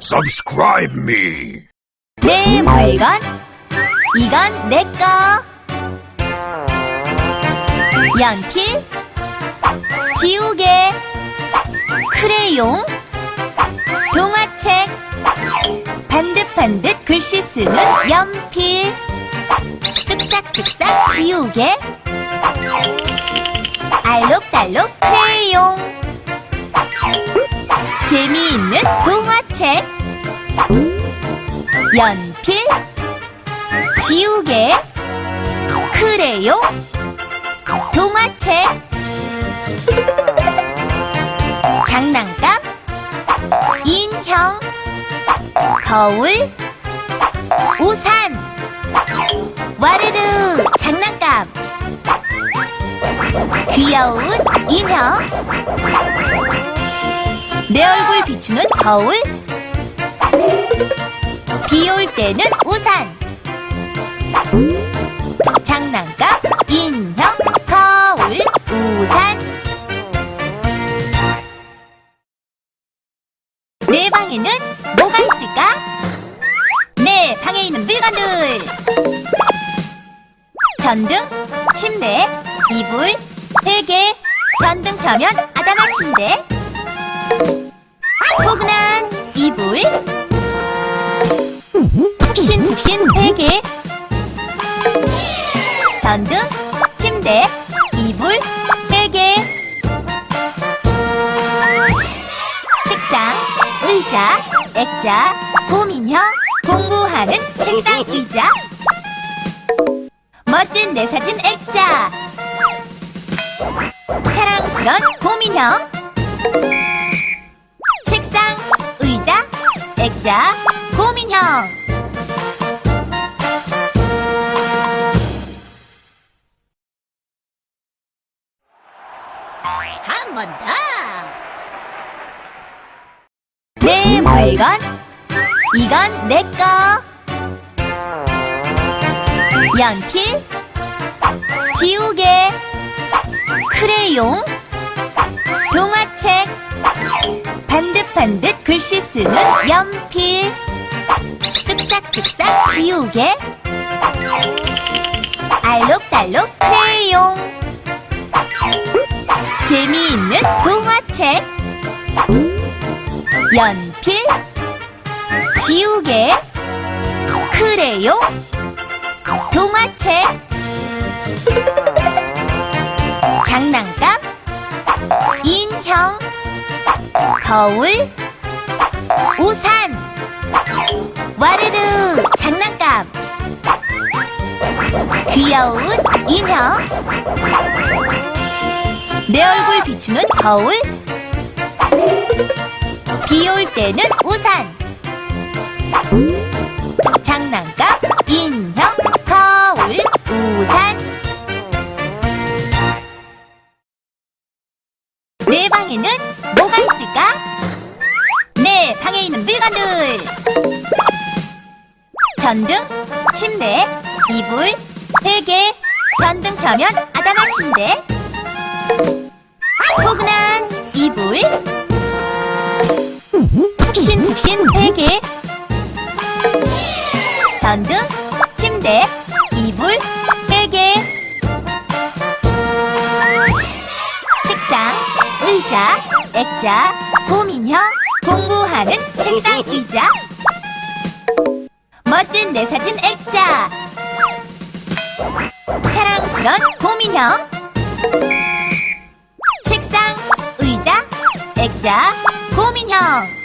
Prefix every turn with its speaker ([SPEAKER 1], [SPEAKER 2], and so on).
[SPEAKER 1] Subscribe me.
[SPEAKER 2] 내 물건 이건 내 거. 연필 지우개 크레용 동화책. 반듯반듯 글씨 쓰는 연필. 쓱싹쓱싹 지우개 알록달록 크레용 재미있는 동화책. 연필, 지우개, 크레용, 동화책, 장난감, 인형, 거울, 우산, 와르르. 장난감, 귀여운 인형, 내 얼굴 비추는 거울, 비 올 때는 우산. 장난감 인형 거울 우산. 내 방에는 뭐가 있을까? 내 방에 있는 물건들. 전등, 침대, 이불, 베개. 전등 켜면 아담한 침대. 포근한 이불. 푹신푹신 베개. 전등, 침대, 이불, 베개. 책상, 의자, 액자, 곰인형, 공부하는 책상 의자. 멋진 내 사진 액자 사랑스런 곰인형 책상, 의자, 액자, 곰인형 한 번 더. 내 물건, 이건 내 거. 연필, 지우개, 크레용, 동화책, 반듯반듯 글씨 쓰는 연필, 쓱싹쓱싹 지우개, 알록달록 크레용. 재미있는 동화책. 연필. 지우개. 크레용. 동화책. 장난감 거울 우산 와르르 장난감 귀여운 인형 내 얼굴 비추는 거울 비 올 때는 우산 장난감 인형 거울 우산. 내 방에는 있을까? 내 방에 있는 물건들. 전등, 침대, 이불, 베개 전등 켜면 아담한 침대. 포근한 이불. 푹신푹신 베개. 전등, 침대, 이불, 베개. 책상, 의자, 액자, 곰인형 공부하는 책상 의자. 멋진 내 사진 액자. 사랑스런 곰인형. 책상, 의자, 액자, 곰인형